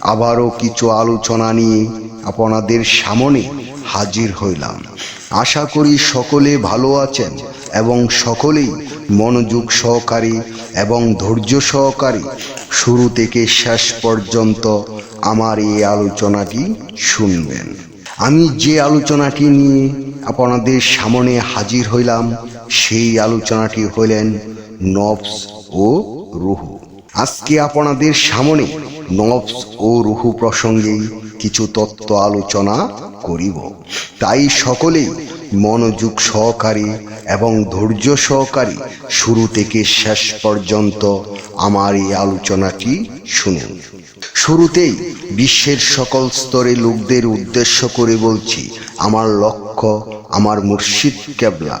আবারও কিছু আলোচনা নিয়ে আপনাদের সামনে হাজির হইলাম। আশা করি সকলে ভালো আছেন এবং সকলেই মনোযোগ সহকারী এবং ধৈর্য সহকারী শুরু থেকে শেষ পর্যন্ত আমার এই আলোচনাটি শুনবেন। আমি যে আলোচনাটি নিয়ে আপনাদের সামনে হাজির হইলাম, সেই আলোচনাটি হইলেন নবস ও রুহু। আজকে আপনাদের সামনে নবস ও রুহু প্রসঙ্গে কিছু তত্ত্ব আলোচনা করিব। তাই সকলেই মনোযোগ সহকারী এবং ধৈর্য সহকারী শুরু থেকে শেষ পর্যন্ত আমার এই আলোচনাটি শুনুন। শুরুতেই বিশ্বের সকল স্তরে লোকদের উদ্দেশ্য করে বলছি, আমার লক্ষ্য, আমার মুর্শিদ কেবলা,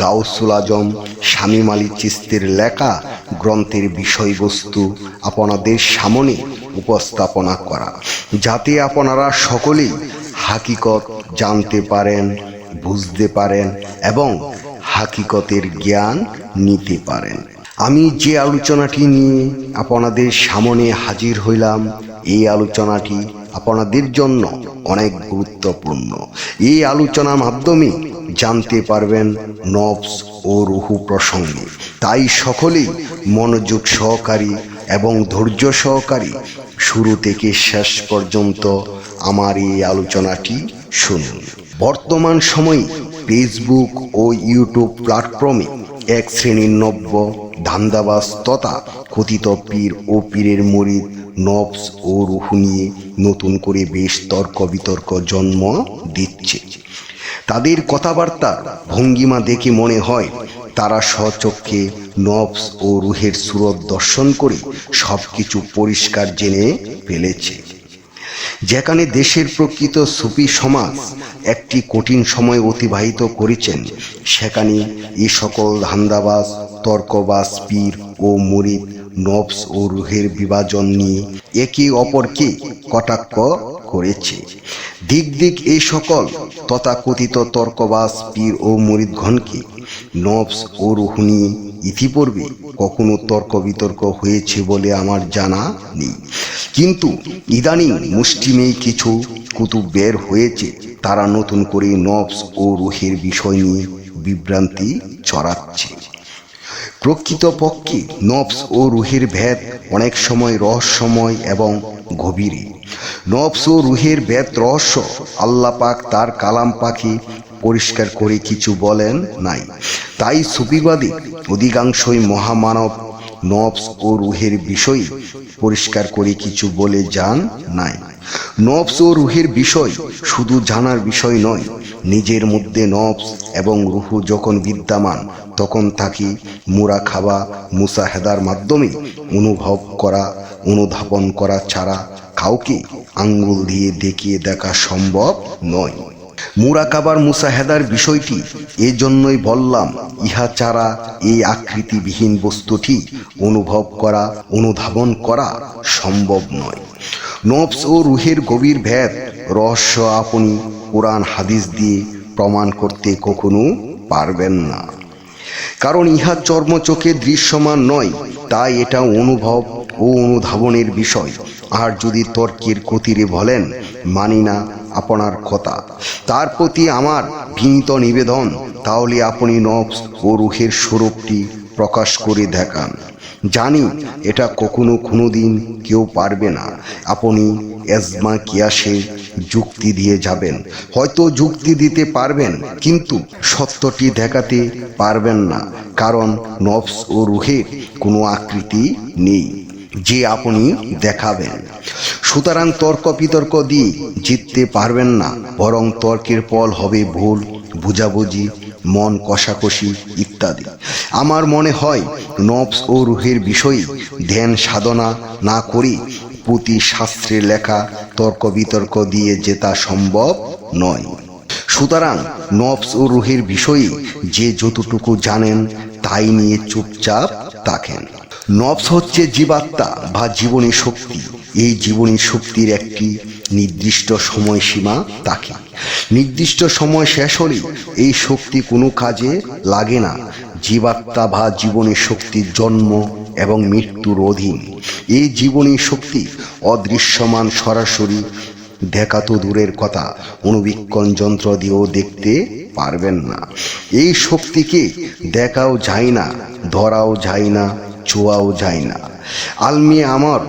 গাউসুল আজম, শামীম আলী চিস্তির লেখা গ্রন্থের বিষয়বস্তু আপনাদের সামনে উপস্থাপনা করা। যাতে আপনারা সকলেই হাকিকত জানতে পারেন, বুঝতে পারেন এবং হাকিকতের জ্ঞান নিতে পারেন। আমি যে আলোচনাটি নিয়ে আপনাদের সামনে হাজির হইলাম, এই আলোচনাটি আপনাদের জন্য অনেক গুরুত্বপূর্ণ। এই আলোচনার মাধ্যমে জানতে পারবেন নবস ও রুহু প্রসঙ্গে। তাই সকলেই মনোযোগ সহকারী এবং ধৈর্য সহকারী শুরু থেকে শেষ পর্যন্ত আমার এই আলোচনাটি শুনুন। বর্তমান সময়ে ফেসবুক ও ইউটিউব প্ল্যাটফর্মে এক শ্রেণির নব্য ধান্দাবাস তথা কথিত পীর ও পীরের মরিদ, নবস ও রুহু নিয়ে নতুন করে বেশ তর্ক বিতর্ক জন্ম দিচ্ছে। তাদের কথাবার্তার ভঙ্গিমা দেখে মনে হয় তারা স্বচক্ষে নবস ও রুহের সুরত দর্শন করে সব কিছু পরিষ্কার জেনে ফেলেছে। যেখানে দেশের প্রকৃত সুফি সমাজ একটি কঠিন সময় অতিবাহিত করেছেন, সেখানে এই সকল ধান্দাবাজ, তর্কবাজ, পীর ও মরিদ নবস ও রুহের বিভাজন নিয়ে একে অপরকে কটাক্ষ করেছে। দিক দিক এই সকল তথাকথিত তর্কবাজ, পীর ও মরিদগণকে নবস ও রুহ নিয়ে ইতিপূর্বে কখনো তর্ক বিতর্ক হয়েছে বলে আমার জানা নেই। কিন্তু ইদানিং মুষ্টিমেয় কিছু কুতুব বের হয়েছে। তারা নতুন করে নবস ও রুহের বিষয় নিয়ে বিভ্রান্তি ছড়াচ্ছে। প্রকৃতপক্ষে নবস ও রুহের ভেদ অনেক সময় রহস্যময় এবং গভীরে। নবস ও রুহের ভেদ রহস্য আল্লাহ পাক তার কালাম পাখি পরিষ্কার করে কিছু বলেন নাই। তাই সুফিবাদী অধিকাংশই মহামানব নবস ও রুহের বিষয় পরিষ্কার করে কিছু বলে যান নাই। নবস ও রুহের বিষয় শুধু জানার বিষয় নয়, নিজের মধ্যে নবস এবং রুহু যখন বিদ্যমান, তখন তাকে মুরা খাওয়া, মুসাহেদার মাধ্যমে অনুভব করা, অনুধাবন করা ছাড়া কাউকে আঙ্গুল দিয়ে দেখিয়ে দেখা সম্ভব নয়। মুরাকাবার মুসাহেদার বিষয়টি, এজন্যই বললাম, ইহা ছাড়া এই আকৃতিবিহীন বস্তুটি অনুভব করা, অনুধাবন করা সম্ভব নয়। নবস ও রুহের গভীর ভেদ, রহস্য আপনি কোরআন হাদিস দিয়ে প্রমাণ করতে কখনো পারবেন না। কারণ ইহা চর্মচোখে দৃশ্যমান নয়, তাই এটা অনুভব ও অনুধাবনের বিষয়। আর যদি তর্কের কতিরে বলেন, মানি না আপনার কথা। তার প্রতি আমার ভিনীত নিবেদন, তাহলে আপনি নবস ও রুহের স্বরূপটি প্রকাশ করে দেখান। জানি, এটা কখনো কোনো দিন কেউ পারবে না। আপনি এজমা কিয়াসে যুক্তি দিয়ে যাবেন। হয়তো যুক্তি দিতে পারবেন, কিন্তু সত্যটি দেখাতে পারবেন না, কারণ নবস ও রুহের কোনো আকৃতি নেই, যে আপনি দেখাবেন। সুতরাং তর্ক বিতর্ক দিয়ে জিততে পারবেন না, বরং তর্কের ফল হবে ভুল, বুঝাবুঝি মন কষাকষি ইত্যাদি। আমার মনে হয় নবস ও রুহের বিষয়ে ধ্যান সাধনা না করে পুঁতি শাস্ত্রে লেখা তর্ক বিতর্ক দিয়ে জেতা সম্ভব নয়। সুতরাং নফস ও রুহের বিষয়ে যে যতটুকু জানেন তাই নিয়ে চুপচাপ থাকেন। নফস হচ্ছে জীবাত্মা বা জীবনী শক্তি। এই জীবনী শক্তির একটি নির্দিষ্ট সময়সীমা থাকে নির্দিষ্ট সময় শেষ হলে এই শক্তি কোনো কাজে লাগে না। জীবাত্মা বা জীবনী শক্তির জন্ম এবং মৃত্যুর অধীন। এই জীবনী শক্তি অদৃশ্যমান সরাসরি দেখা তো দূরের কথা, অনুবীক্ষণ যন্ত্র দিয়েও দেখতে পারবেন না। এই শক্তিকে দেখাও যায় না, ধরাও যায় না, ছোঁয়াও যায় না। আলমি আমার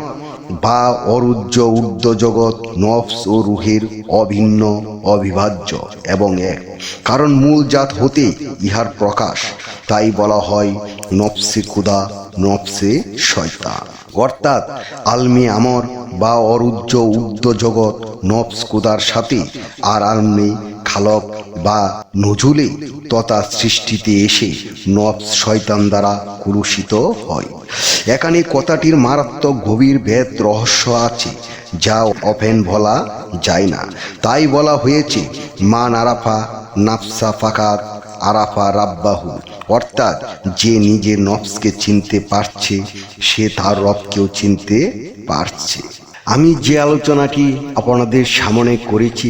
বা অরুজ্জ ঊর্ধ্ব জগৎ নফস ও রুহের অভিন্ন অবিভাজ্য এবং এক। কারণ মূল জাত হতে ইহার প্রকাশ। তাই বলা হয়, নফসে খুদা নফসে শয়তান। অর্থাৎ আলমি আমর বা অরুজ্জ ঊর্ধ্ব জগৎ নফস কুদার সাথে আর আলমি খালক বা নজুলে তথা সৃষ্টিতে এসে নফস শয়তান দ্বারা কুরুষিত হয়। এখানে কথাটির মারাত্মক গভীর ভেদ রহস্য আছে যা অফেন বলা যায় না। তাই বলা হয়েছে, মান আরাফা নাফসা ফাকার আরাফা রাব্বাহু। অর্থাৎ যে নিজের নফসকে চিনতে পারছে, সে তার রবকেও চিনতে পারছে। আমি যে আলোচনাটি আপনাদের সামনে করেছি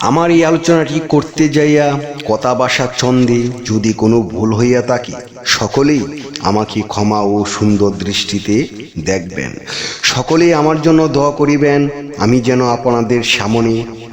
আমার এই আলোচনাটি করতে যাইয়া কথা বাসার ছন্দে যদি কোনো ভুল হইয়া থাকি, সকলেই আমাকে ক্ষমা ও সুন্দর দৃষ্টিতে দেখবেন। সকলেই আমার জন্য দোয়া করিবেন, আমি যেন আপনাদের সামনে